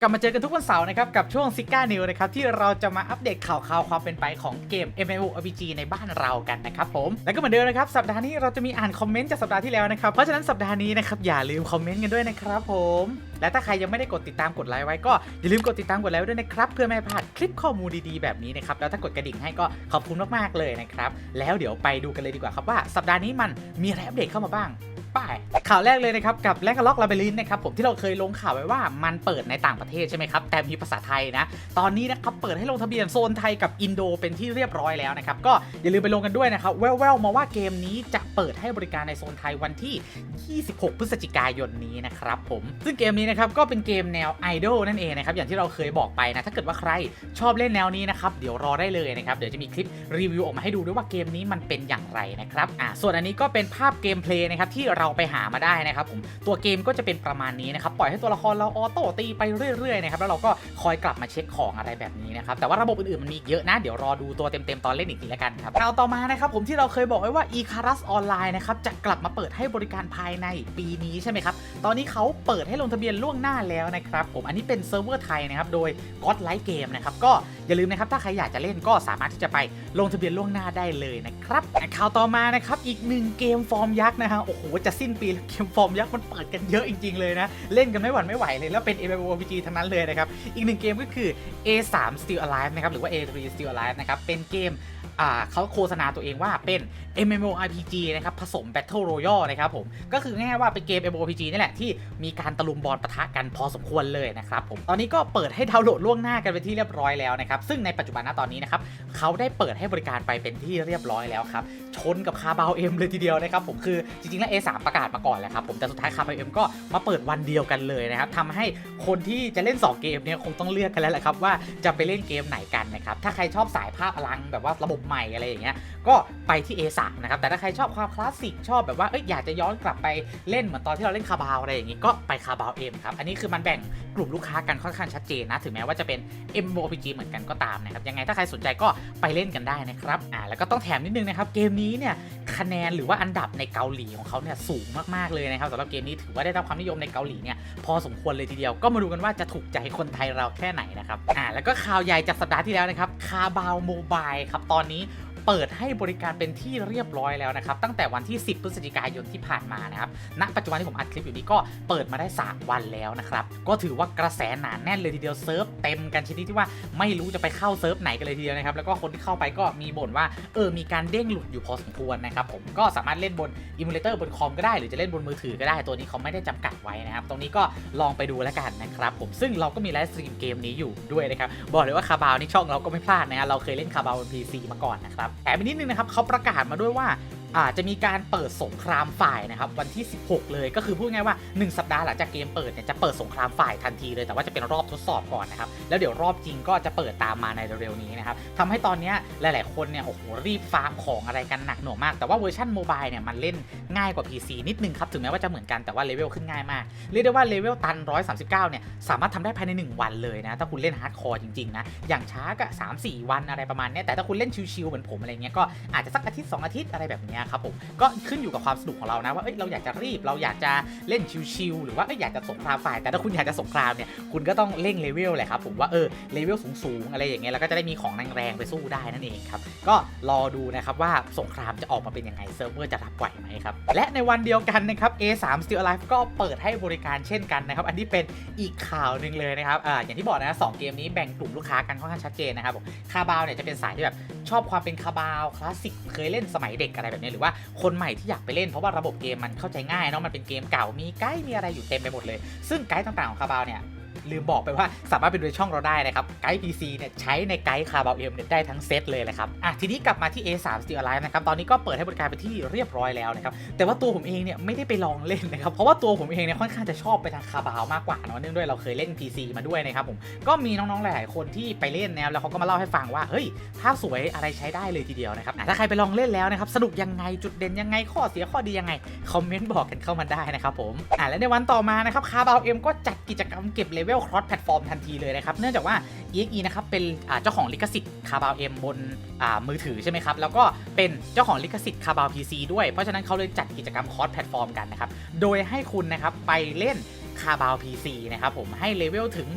กลับมาเจอกันทุกวันเสาร์นะครับกับช่วงซิก้านิวนะครับที่เราจะมาอัปเดตข่าวข่าวความเป็นไปของเกม MMORPG ในบ้านเรากันนะครับผม แล้วก็เหมือนเดิมนะครับสัปดาห์นี้เราจะมีอ่านคอมเมนต์จากสัปดาห์ที่แล้วนะครับ เพราะฉะนั้นสัปดาห์นี้นะครับอย่าลืมคอมเมนต์กันด้วยนะครับผม และถ้าใครยังไม่ได้กดติดตามกดไลค์ไว้ก็อย่าลืมกดติดตามกดไลค์ไว้ด้วยนะครับเพื่อไม่พลาดคลิปข้อมูลดีๆแบบนี้นะครับแล้วถ้ากดกระดิ่งให้ก็ขอบคุณมากๆเลยนะครับแล้วเดี๋ยวไปดูกันเลยดีกว่าครับว่าสัปดาห์นี้มันมีอะไรอัปเดตเข้ามาบ้าง ไป ข่าวแรกเลยนะครับ กับแลกล็อกลาเบลินนะครับผมที่เราเคยลงข่าวไว้ว่ามันเปิดในต่างประเทศใช่ไหมครับ แต่มีภาษาไทยนะ ตอนนี้นะครับเปิดให้ลงทะเบียนโซนไทยกับอินโดเป็นที่เรียบร้อยแล้วนะครับ ก็อย่าลืมไปลงกันด้วยนะครับ แว่วๆมาว่าเกมนี้จะเปิดให้บริการในโซนไทยวันที่ 26 พฤศจิกายนนี้นะครับผม ซึ่งเกมนี้นะครับก็เป็นเกมแนวไอดอลนั่นเองนะครับอย่างที่เราเคยบอกไปนะถ้าเกิดว่าใครชอบเล่นแนวนี้นะครับเดี๋ยวรอได้เลยนะครับเดี๋ยวจะมีคลิปรีวิวออกมาให้ดูด้วยว่าเกมนี้มันเป็นอย่างไรนะครับอ่าส่วนอันนี้ก็เป็นภาพเกมเพลย์นะครับที่เราราไปหามาได้นะครับผมตัวเกมก็จะเป็นประมาณนี้นะครับปล่อยให้ตัวละครเราออโต้ตีไปเรื่อยๆนะครับแล้วเราก็คอยกลับมาเช็คของอะไรแบบนี้นะครับแต่ว่าระบบอื่นๆมันมีเยอะนะเดี๋ยวรอดูตัวเต็มๆตอนเล่นอีกทีละกันครับเอาต่อมานะครับผมที่เราเคยบอกไว้ว่า e c a r u s Online นะครับจะกลับมาเปิดให้บริการภายในปีนี้ใช่ไหมครับตอนนี้เขาเปิดให้ลงทะเบียนล่วงหน้าแล้วนะครับผมอันนี้เป็นเซิร์ฟเวอร์ไทยนะครับโดย God Light Game นะครับก็อย่าลืมนะครับถ้าใครอยากจะเล่นก็สามารถที่จะไปลงทะเบียนล่วงหน้าได้เลยนะครับข่าวต่อมานะครับอีกหนึ่งเกมฟอร์มยักษ์นะฮะโอ้โหจะสิ้นปีเกมฟอร์มยักษ์มันเปิดกันเยอะจริง ๆ เลยนะ เล่นกันไม่หวั่นไม่ไหวเลยแล้วเป็น MMORPG ทั้งนั้นเลยนะครับ อีกหนึ่งเกมก็คือ A3 Still Alive นะครับหรือว่า A3 Still Alive นะครับเป็นเกม เขาโฆษณาตัวเองว่าเป็น MMORPG นะครับผสม Battle Royale นะครับผมก็คือง่ายว่าเป็นเกม MMORPG นี่แหละที่มีการตะลุมบอลปะทะกันพอสมควรเลยนะครับผมตอนนี้ก็เปิดให้ดาวน์โหลดล่วงหน้ากันไปที่เรียบร้อยแล้วนะครับซึ่งในปัจจุบันณตอนนี้นะครับเขาได้เปิดให้บริการไปเป็นที่เรียบร้อยแล้วครับชนกับคาบาวเอ็มเลยทีเดียวนะครับผมคือจริงๆแล้ว A3 ประกาศมาก่อนแหละครับผมแต่สุดท้ายคาบาวเอ็มก็มาเปิดวันเดียวกันเลยนะครับทำให้คนที่จะเล่น 2 เกมเนี่ยคงต้องเลือกกันแล้วแหละครับว่าจะไปเล่นเกมไหนกันนะครับถ้าใครชอบสายภาพอลังแบบว่าระบบใหม่อะไรอย่างเงี้ยก็ไปที่ A3 นะครับแต่ถ้าใครชอบความคลาสสิกชอบแบบว่าเอ้ยอยากจะย้อนกลับไปเล่นเหมือนตอนที่เราเล่นคาบาวอะไรอย่างงี้ก็ไปคาบาวเอ็มครับอันนี้คือมันแบ่งกลุ่มลูกค้ากันค่อนข้างชัดเจนนะถึงแม้ว่าจะเป็น MMORPG เหมือนกันก็ตามนะครับยังไงถ้าใครสนใจก็ไปเล่นกันได้นะครับอ่าแล้วก็ต้องแถมนิดนึงนะครับเกมนี้เนี่ยคะแนนหรือว่าอันดับในเกาหลีของเขาเนี่ยสูงมากๆเลยนะครับสำหรับเกมนี้ถือว่าได้รับความนิยมในเกาหลีเนี่ยพอสมควรเลยทีเดียวก็มาดูกันว่าจะถูกใจคนไทยเราแค่ไหนนะครับอ่าแล้วก็ข่าวใหญ่จากสัปดาห์ที่แล้วนะครับคาบาวโมบายครับตอนนี้ money เปิดให้บริการเป็นที่เรียบร้อยแล้วนะครับตั้งแต่วันที่ 10 พฤศจิกายนที่ผ่านมานะครับณปัจจุบันที่ผมอัดคลิปอยู่นี้ก็เปิดมาได้ 3 วันแล้วนะครับก็ถือว่ากระแสหนาแน่นเลยทีเดียวเซิร์ฟเต็มกันชนิดที่ว่าไม่รู้จะไปเข้าเซิร์ฟไหนกันเลยทีเดียวนะครับแล้วก็คนที่เข้าไปก็มีบ่นว่าเออมีการเด้งหลุดอยู่พอสมควรนะครับผมก็สามารถเล่นบนอิมูเลเตอร์บนคอมก็ได้หรือจะเล่นบนมือถือก็ได้ตัวนี้เขาไม่ได้จำกัดไว้นะครับตรงนี้ก็ลองไปดูแล้วกันนะครับผมซึ่งเราก็มีไลฟ์สตรีมเกมนี้อยู่ด้วยนะครับบอกเลยว่าคาบาวนี่ช่องเราก็ไม่พลาดนะฮะเราเคยเล่นคาบาวบน PC มาก่อนนะครับแต่ไปนิดนึงนะครับเขาประกาศมาด้วยว่า อาจจะมีการเปิดสงครามฝ่ายนะครับวันที่ 16 เลยก็คือพูดง่ายว่า 1 สัปดาห์หลังจากเกมเปิดเนี่ยจะเปิดสงครามฝ่ายทันทีเลยแต่ว่าจะเป็นรอบทดสอบก่อนนะครับแล้วเดี๋ยวรอบจริงก็จะเปิดตามมาในเร็วๆนี้นะครับทำให้ตอนนี้หลายๆคนเนี่ยโอ้โหรีบฟาร์มของอะไรกันหนักหน่วงมาก แต่ว่าเวอร์ชันโมบายเนี่ยมันเล่นง่ายกว่า PC นิดนึงครับถึงแม้ว่าจะเหมือนกันแต่ว่าเลเวลขึ้นง่ายมากเรียกได้ว่าเลเวลตัน 139 เนี่ยสามารถทำได้ภายใน 1 วันเลยนะถ้าคุณเล่นฮาร์ดคอร์จริงๆนะอย่างช้าก็3 4 วันอะไรประมาณนี้แต่ถ้าคุณเล่นชิวๆเหมือนผมอะไรเงี้ยก็อาจจะสักอาทิตย์2อาทิตย์อะไรแบบเครับผมก็ขึ้นอยู่กับความสนุกของเรานะว่าเอ้ยเราอยากจะรีบเราอยากจะเล่นชิวๆหรือว่าเอ้ยอยากจะสงครามฝ่าย แต่ถ้าคุณอยากจะสงครามเนี่ยคุณก็ต้องเร่งเลเวลแหละครับผมว่าเออเลเวลสูงๆอะไรอย่างเงี้ยแล้วก็จะได้มีของแรงๆไปสู้ได้นั่นเองครับก็รอดูนะครับว่าสงครามจะออกมาเป็นยังไงเซิร์ฟเวอร์จะรับไหวไหมครับและในวันเดียวกันนะครับ A3 Still Alive ก็เปิดให้บริการเช่นกันนะครับ อันนี้เป็นอีกข่าวหนึ่งเลยนะครับอ่าอย่างที่บอกนะสองเกมนี้แบ่งกลุ่มลูกค้ากันค่อนข้างชัดเจนนะครับผมคาบาวเนี่ยจะเป็นสายที่แบบชอบความเป็นคาบาวคลาสสิกเคยเล่นสมัยเด็กอะไรแบบนี้หรือว่าคนใหม่ที่อยากไปเล่นเพราะว่าระบบเกมมันเข้าใจง่ายเนาะมันเป็นเกมเก่ามีไกด์มีอะไรอยู่เต็มไปหมดเลย ซึ่งไกด์ต่างๆของคาบาวเนี่ย ลืมบอกไปว่าสามารถไปดูในช่องเราได้นะครับไกด์ PC เนี่ยใช้ในไกด์คาร์บาเอ็มเนี่ยได้ทั้งเซตเลยเลยครับอะทีนี้กลับมาที่ A3 Still Alive นะครับตอนนี้ก็เปิดให้บริการไปที่เรียบร้อยแล้วนะครับแต่ว่าตัวผมเองเนี่ยไม่ได้ไปลองเล่นนะครับเพราะว่าตัวผมเองเนี่ยค่อนข้างจะชอบไปทางคาร์บาวมากกว่าเนาะเนื่องด้วยเราเคยเล่น PC มาด้วยนะครับผมก็มีน้องๆหลายๆคนที่ไปเล่นนะครับแล้วเขาก็มาเล่าให้ฟังว่าเฮ้ยภาพสวยอะไรใช้ได้เลยทีเดียวนะครับอะถ้าใครไปลองเล่นแล้วนะครับสนุกยังไงจุดเด่นยังไงข้อเสียข้อดียังไงคอมเมนต์บอกกันเข้ามาได้นะครับผมอะและในวันต่อมานะครับคาร์บาวเอ็มก็จัดกิจกรรมเก็บเลเวลครอสแพลตฟอร์มทันทีเลยนะครับ เนื่องจากว่า EXE นะครับเป็นเจ้าของลิขสิทธิ์คาบาวเอ็มบนมือถือใช่ไหมครับ แล้วก็เป็นเจ้าของลิขสิทธิ์คาบาวพีซีด้วย เพราะฉะนั้นเขาเลยจัดกิจกรรมคอสแพลตฟอร์มกันนะครับ โดยให้คุณนะครับไปเล่น คาบาว PC นะครับผมให้เลเวลถึง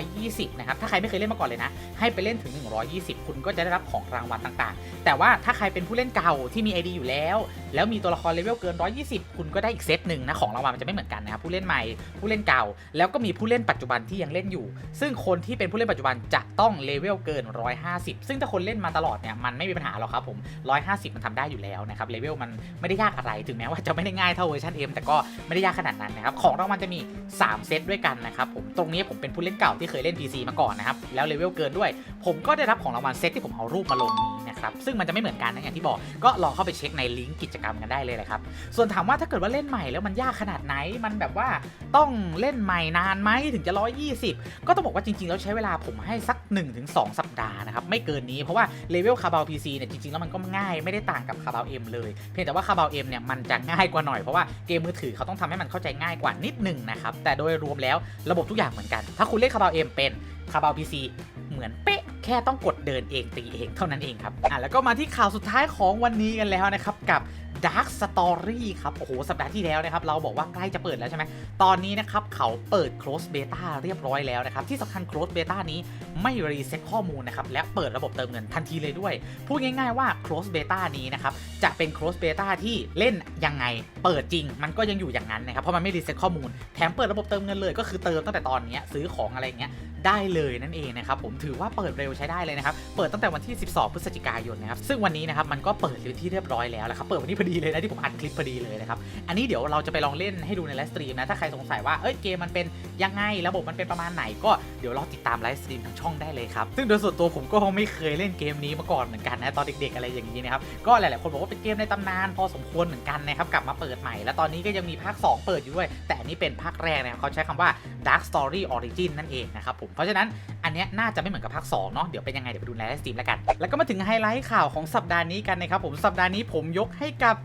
120 นะครับ ถ้าใครไม่เคยเล่นมาก่อนเลยนะ ให้ไปเล่นถึง 120 คุณก็จะได้รับของรางวัลต่างๆ แต่ว่าถ้าใครเป็นผู้เล่นเก่าที่มี ID อยู่แล้ว แล้วมีตัวละครเลเวลเกิน 120 คุณก็ได้อีกเซตหนึ่งนะของรางวัลมันจะไม่เหมือนกันนะครับผู้เล่นใหม่ผู้เล่นเก่า แล้วก็มีผู้เล่นปัจจุบันที่ยังเล่นอยู่ ซึ่งคนที่เป็นผู้เล่นปัจจุบันจะต้องเลเวลเกิน 150 ซึ่งถ้าคนเล่นมาตลอดเนี่ยมันไม่มีปัญหาหรอกครับผม 150 มันทำได้อยู่แล้วนะครับเลเวลมันไม่ได้ยากอะไรถึงแม้ว่าจะไม่ได้ง่ายเท่าเวอร์ชัน M แต่ก็ไม่ได้ยากขนาดนั้นนะครับของรางวัลจะมี3 เซตด้วยกันนะครับผมตรงนี้ผมเป็นผู้เล่นเก่าที่เคยเล่น PC มาก่อนนะครับแล้วเลเวลเกินด้วย ผมก็ได้รับของรางวัลเซตที่ผมเอารูปมาลงนี้นะครับซึ่งมันจะไม่เหมือนกันนะอย่างที่บอก ก็ลองเข้าไปเช็คในลิงก์กิจกรรมกันได้เลยนะครับ ส่วนถามว่าถ้าเกิดว่าเล่นใหม่แล้วมันยากขนาดไหนมันแบบว่าต้องเล่นใหม่นานไหมถึงจะ 120 ก็ต้องบอกว่าจริงๆ แล้วใช้เวลาผมให้สัก 1-2 สัปดาห์นะครับไม่เกินนี้เพราะว่าเลเวลคาบาล PC เนี่ยจริงๆแล้วมันก็ง่ายไม่ได้ต่างกับคาบาล M เลยเพียงแต่ว่าคาบาล M เนี่ยมันจะง่ายกว่าหน่อยเพราะว่าเกมมือถือเขาต้องทำให้มันเข้าใจง่ายกว่านิดหนึ่งนะครับแต่โดยรวมแล้วระบบทุกอย่างเหมือนกัน ถ้าคุณเล่นคาบาเอ็มเป็นคาบาพีซีเหมือนเป๊ะแค่ต้องกดเดินเองตีเองเท่านั้นเองครับอะแล้วก็มาที่ข่าวสุดท้ายของวันนี้กันแล้วนะครับกับ Dark Story ครับ โอ้โห สัปดาห์ที่แล้วนะครับ เราบอกว่าใกล้จะเปิดแล้วใช่ไหม ตอนนี้นะครับ เขาเปิด close beta เรียบร้อยแล้วนะครับ ที่สำคัญ close beta นี้ไม่รีเซ็ตข้อมูลนะครับ และเปิดระบบเติมเงินทันทีเลยด้วย พูดง่ายๆว่า close beta นี้นะครับ จะเป็น close beta ที่เล่นยังไง เปิดจริง มันก็ยังอยู่อย่างนั้นนะครับ เพราะมันไม่รีเซ็ตข้อมูล แถมเปิดระบบเติมเงินเลย ก็คือเติมตั้งแต่ตอนนี้ซื้อของอะไรเงี้ย ได้เลยนั่นเองนะครับผมถือว่าเปิดเร็วใช้ได้เลยนะครับเปิดตั้งแต่วันที่ 12 พฤศจิกายนนะครับซึ่งวันนี้นะครับมันก็เปิดเป็นที่เรียบร้อยแล้วนะครับเปิดวันนี้พอดีเลยนะที่ผมอัดคลิปพอดีเลยนะครับอันนี้เดี๋ยวเราจะไปลองเล่นให้ดูในไลฟ์สตรีมนะถ้าใครสงสัยว่าเอ้ยเกมมันเป็นยังไงระบบมันเป็นประมาณไหนก็เดี๋ยวรอติดตามไลฟ์สตรีมทางช่องได้เลยครับซึ่งโดยส่วนตัวผมก็ไม่เคยเล่นเกมนี้มาก่อนเหมือนกันนะตอนเด็กๆอะไรอย่างนี้นะครับก็หลายๆคนบอกว่าเป็นเกมในตำนานพอสมควรเหมือนกันนะครับกลับมาเปิดใหม่ แล้วตอนนี้ก็ยังมีภาค 2 เปิดอยู่ด้วย แต่อันนี้เป็นภาคแรกนะครับเขาใช้คำว่า Dark Story Origin นั่นเองนะครับผมเพราะฉะนั้นอันเนี้ยน่าจะไม่เหมือนกับภาค2เนาะเดี๋ยวเป็นยังไงเดี๋ยวไปดูในไลฟ์สตรีมแล้วกัน แล้วก็มาถึงไฮไลท์ข่าวของสัปดาห์นี้กันนะครับผมสัปดาห์นี้ผมยกให้กับ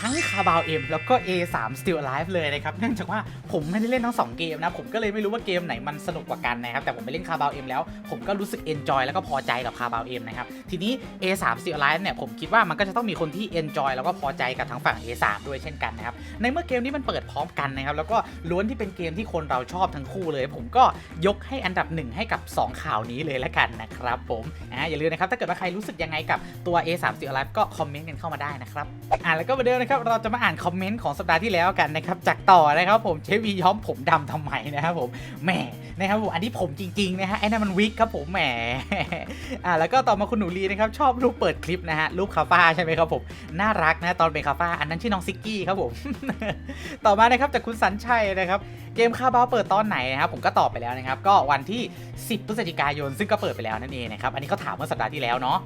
ทั้งคาบาวเอ็มแล้วก็ A3 Still Alive เลยนะครับ เนื่องจากว่าผมไม่ได้เล่นทั้ง 2 เกมนะ ผมก็เลยไม่รู้ว่าเกมไหนมันสนุกกว่ากันนะครับ แต่ผมไปเล่นคาบาวเอ็มแล้ว ผมก็รู้สึก enjoy แล้วก็พอใจกับคาบาวเอ็มนะครับ ทีนี้ A3 Still Alive เนี่ยผมคิดว่ามันก็จะต้องมีคนที่ enjoy แล้วก็พอใจกับทั้งฝั่ง A3 ด้วยเช่นกันนะครับ ในเมื่อเกมนี้มันเปิดพร้อมกันนะครับ แล้วก็ล้วนที่เป็นเกมที่คนเราชอบทั้งคู่เลย ผมก็ยกให้อันดับหนึ่งให้กับ 2 ข่าวนี้เลยละกันนะครับผมอ่าอย่าลืมนะครับถ้าเกิดว่าใครรู้สึกยังไงกับตัว A3 Still Alive ก็คอมเมนต์กันเข้ามาได้นะครับอ่าแล้วก็มาเดิมนะครับ เราจะมาอ่านคอมเมนต์ของสัปดาห์ที่แล้วกันนะครับ จากต่อนะครับผมเชฟวีย้อมผมดำทำไมนะครับผม แหม นะครับผม อันนี้ผมจริงๆนะฮะ ไอ้นั่นมันวิกครับผมแหม อ่า แล้วก็ต่อมาคุณหนูลีนะครับ ชอบรูปเปิดคลิปนะฮะ รูปคาฟ้าใช่ไหมครับผม น่ารักนะตอนเป็นคาฟ้า อันนั้นชื่อน้องซิกกี้ครับผม ต่อมานะครับจากคุณสันชัยนะครับเกมคาบาวเปิดตอนไหนนะครับผมก็ตอบไปแล้วนะครับ ก็วันที่ 10พฤศจิกายนซึ่งก็เปิดไปแล้วนั่นเองนะครับ อันนี้เขาถามเมื่อสัปดาห์ที่แล้วเนาะ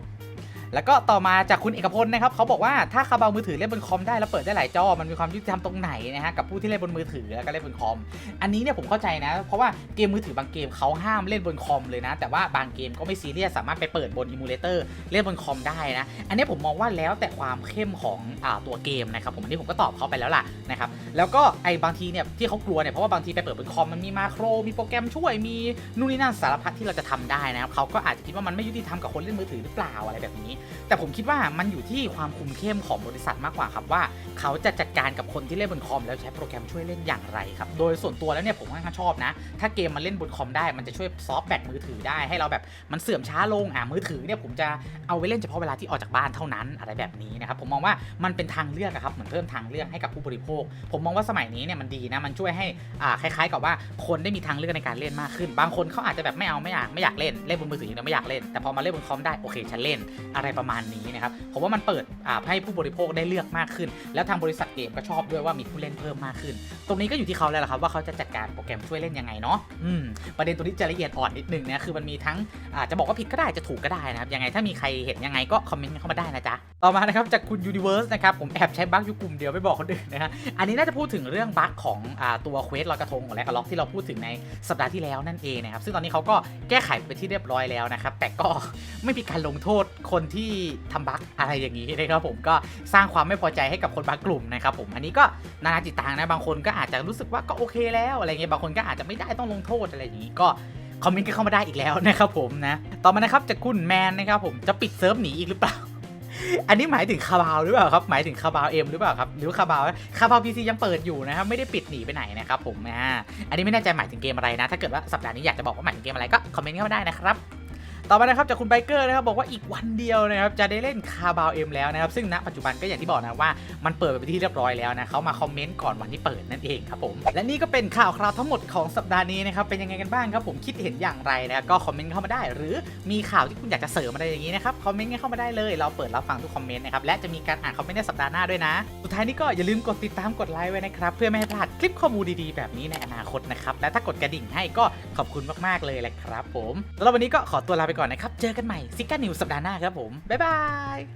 แล้วก็ต่อมาจากคุณเอกพลนะครับเขาบอกว่าถ้าคาบามือถือเล่นบนคอมได้แล้วเปิดได้หลายจอมันมีความยุติธรรมตรงไหนนะฮะกับผู้ที่เล่นบนมือถือแล้วก็เล่นบนคอม อันนี้เนี่ยผมเข้าใจนะ เพราะว่าเกมมือถือบางเกมเขาห้ามเล่นบนคอมเลยนะ แต่ว่าบางเกมก็ไม่ซีเรียสสามารถไปเปิดบนอิมูเลเตอร์เล่นบนคอมได้นะ อันนี้ผมมองว่าแล้วแต่ความเข้มของอตัวเกมนะครับผมอันนี้ผมก็ตอบเขาไปแล้วล่ะนะครับแล้วก็ไอ้บางทีเนี่ยที่เขากลัวเนี่ยเพราะว่าบางทีไปเปิดบนคอมมันมีมาโครมีโปรแกรมช่วยมีนู่นนี่นั่นสารพัดที่เราจะทำได้นะครับเขาก็อาจจะคิดว่ามันไม่ยุติธรรมกับคนเล่นมือถือหรือเปล่าอะไรแบบนี้แต่ผมคิดว่ามันอยู่ที่ความคุมเข้มของบริษัทมากกว่าครับว่า เขาจะจัดการกับคนที่เล่นบนคอม แล้วใช้โปรแกรมช่วยเล่นอย่างไรครับ โดยส่วนตัวแล้วเนี่ยผมค่อนข้างชอบนะ ถ้าเกมมันเล่นบนคอมได้มันจะช่วยซอฟต์แบตมือถือได้ให้เราแบบมันเสื่อมช้าลงอะมือถือเนี่ยผมจะเอาไว้เล่นเฉพาะเวลาที่ออกจากบ้านเท่านั้นอะไรแบบนี้นะครับผมมองว่ามันเป็นทางเลือกครับเหมือนเพิ่มทางเลือกให้กับผู้บริโภค ผมมองว่าสมัยนี้เนี่ยมันดีนะมันช่วยให้อ่าคล้ายๆ กับว่าคนได้มีทางเลือกในการเล่นมากขึ้น บางคนเขาอาจจะแบบไม่เอาไม่อยากไม่อยากเล่นเล่นบนมือถือเนี่ยไม่อยากเล่นแต่พอมาเล่นบนคอมได้โอเคฉันเล่นอะไรประมาณนี้นะครับผมว่ามันเปิดให้ผู้บริโภคได้เลือกมากขึ้น แล้วทางบริษัทเกมก็ชอบด้วยว่ามีผู้เล่นเพิ่มมากขึ้น ตรงนี้ก็อยู่ที่เขาแล้วล่ะครับว่าเขาจะจัดการโปรแกรมช่วยเล่นยังไงเนาะอืมประเด็นตัวนี้จะละเอียดอ่อนนิดนึงนะคือมันมีทั้งอาจะบอกว่าผิดก็ได้จะถูกก็ได้นะครับยังไงถ้ามีใครเห็นยังไงก็คอมเมนต์เข้ามาได้นะจ๊ะต่อมานะครับจากคุณ Universe นะครับผมแอบใช้บั๊กอยู่กลุ่มเดียวไม่บอกคนอื่นนะฮะอันนี้น่าจะพูดถึงเรื่องบั๊กของอตัวเควสลอยกระทงของแลกล็อกที่เราพูดถึงในสัปดาห์ที่แล้วนั่นเองนะครับซึ่งตอนนี้เขาก็แก้ไขไปที่เรียบร้อยแล้วนะครับแต่ก็ไม่มีการลงโทษคนที่ทำบั๊กอะไรอย่างนี้นะครับผมก็สร้างความไม่พอใจให้กับคนบางกลุ่มนะครับผมอันนี้ก็นานาจิตตังนะบางคนก็อาจจะรู้สึกว่าก็โอเคแล้วอะไรเงี้ยบางคนก็อาจจะไม่ได้ต้องลงโทษอะไรอย่างนี้ก็คอมเมนต์กันเข้ามาได้อีกแล้วนะครับผมนะต่อมานะครับจากคุณแมนนะครับผมจะปิดเซิร์ฟหนีอีกหรือเปล่าอันนี้หมายถึงคาบาวหรือเปล่าครับ หมายถึงคาบาวเอ็มหรือเปล่าครับ หรือว่าคาบาวคาบาวพีซียังเปิดอยู่นะครับ ไม่ได้ปิดหนีไปไหนนะครับผมอ่าอันนี้ไม่แน่ใจหมายถึงเกมอะไรนะ ถ้าเกิดว่าสัปดาห์นี้อยากจะบอกว่าหมายถึงเกมอะไรก็คอมเมนต์เข้ามาได้นะครับ ต่อมานะครับจากคุณไบเกอร์นะครับบอกว่าอีกวันเดียวนะครับจะได้เล่นคาบาวเอ็มแล้วนะครับซึ่งณปัจจุบันก็อย่างที่บอกนะว่ามันเปิดไปที่เรียบร้อยแล้วนะเขามาคอมเมนต์ก่อนวันที่เปิดนั่นเองครับผมและนี่ก็เป็นข่าวคราวทั้งหมดของสัปดาห์นี้นะครับเป็นยังไงกันบ้างครับผมคิดเห็นอย่างไรนะก็คอมเมนต์เข้ามาได้ หรือมีข่าวที่คุณอยากจะเสริมอะไรอย่างนี้นะครับคอมเมนต์เข้ามาได้เลยเราเปิดรับฟังทุกคอมเมนต์นะครับและจะมีการอ่านคอมเมนต์ในสัปดาห์หน้าด้วยนะ สุดท้ายนี้ก็อย่าลืมกดติดตามกดไลค์ไว้นะครับเพื่อไม่ให้พลาดคลิปข้อมูลดีๆแบบนี้ในอนาคตนะครับและถ้ากดกระดิ่งให้ก็ขอบคุณมากๆเลยแหละครับผมแล้ววันนี้ก็ขอตัวลาไปก่อนนะครับ เจอกันใหม่ซิกเกอร์นิวสัปดาห์หน้าครับผม บ๊ายบาย